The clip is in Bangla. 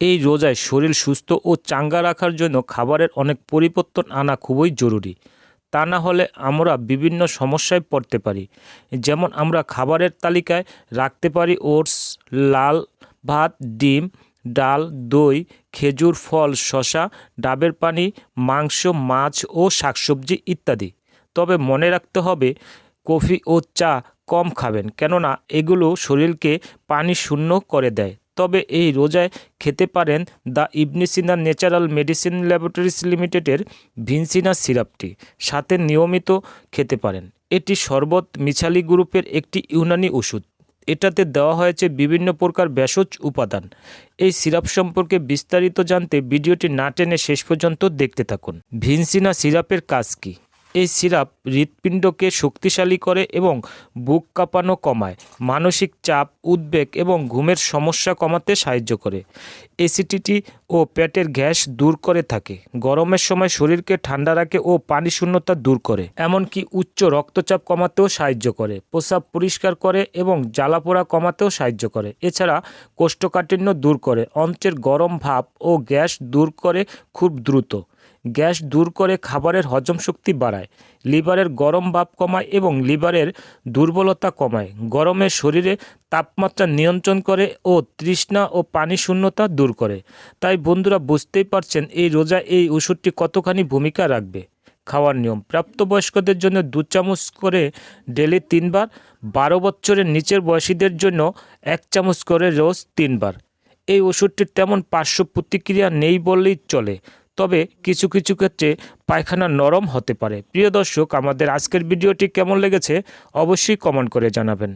এই রোজায় শরীর সুস্থ ও চাঙ্গা রাখার জন্য খাবারের অনেক পরিবর্তন আনা খুবই জরুরি। তা না হলে আমরা বিভিন্ন সমস্যায় পড়তে পারি। যেমন আমরা খাবারের তালিকায় রাখতে পারি ওটস, লাল ভাত, ডিম, ডাল, দই, খেজুর, ফল শশা ডাবের পানি, মাংস, মাছ ও শাকসবজি ইত্যাদি। তবে মনে রাখতে হবে, কফি ও চা কম খাবেন, কেননা এগুলো শরীরকে পানি শূন্য করে দেয়। তবে এই রোজায় খেতে পারেন the Ibn Sina natural medicine laboratories লিমিটেডের ভিনসিনা সিরাপটি, সাথে নিয়মিত খেতে পারেন। এটি শরবত মিছালি গ্রুপের একটি ইউনানি ওষুধ। এটাতে দেওয়া হয়েছে বিভিন্ন প্রকার ভেষজ উপাদান। এই সিরাপ সম্পর্কে বিস্তারিত জানতে ভিডিওটি না টেনে শেষ পর্যন্ত দেখতে থাকুন। ভিনসিনা সিরাপের কাজ কী? এই সিরাপ হৃৎপিণ্ডকে শক্তিশালী করে এবং বুক কাঁপানো কমায়, মানসিক চাপ, উদ্বেগ এবং ঘুমের সমস্যা কমাতে সাহায্য করে। অ্যাসিডিটি ও পেটের গ্যাস দূর করে থাকে। গরমের সময় শরীরকে ঠান্ডা রাখে ও পানি শূন্যতা দূর করে, এমনকি উচ্চ রক্তচাপ কমাতেও সাহায্য করে, প্রস্রাব পরিষ্কার করে এবং জ্বালাপোড়া কমাতেও সাহায্য করে। এছাড়া কোষ্ঠকাঠিন্য দূর করে, অন্ত্রের গরম ভাব ও গ্যাস দূর করে খুব দ্রুত। গ্যাস দূর করে খাবারের হজম শক্তি বাড়ায়, লিভারের গরম ভাব কমায় এবং লিভারের দুর্বলতা কমায়। গরমে শরীরে তাপমাত্রা নিয়ন্ত্রণ করে ও তৃষ্ণা ও পানি শূন্যতা দূর করে। তাই বন্ধুরা বুঝতেই পারছেন এই রোজা এই ওষুধটি কতখানি ভূমিকা রাখবে। খাওয়ার নিয়ম, প্রাপ্তবয়স্কদের জন্য দু চামচ করে ডেলি তিনবার, বারো বছরের নিচের বয়সীদের জন্য এক চামচ করে রোজ তিনবার। এই ওষুধটির তেমন পার্শ্ব প্রতিক্রিয়া নেই বললেই চলে। তবে কিছু কিছু ক্ষেত্রে পায়খানা নরম হতে পারে। প্রিয় দর্শক, আমাদের আজকের ভিডিওটি কেমন লেগেছে অবশ্যই কমেন্ট করে জানাবেন।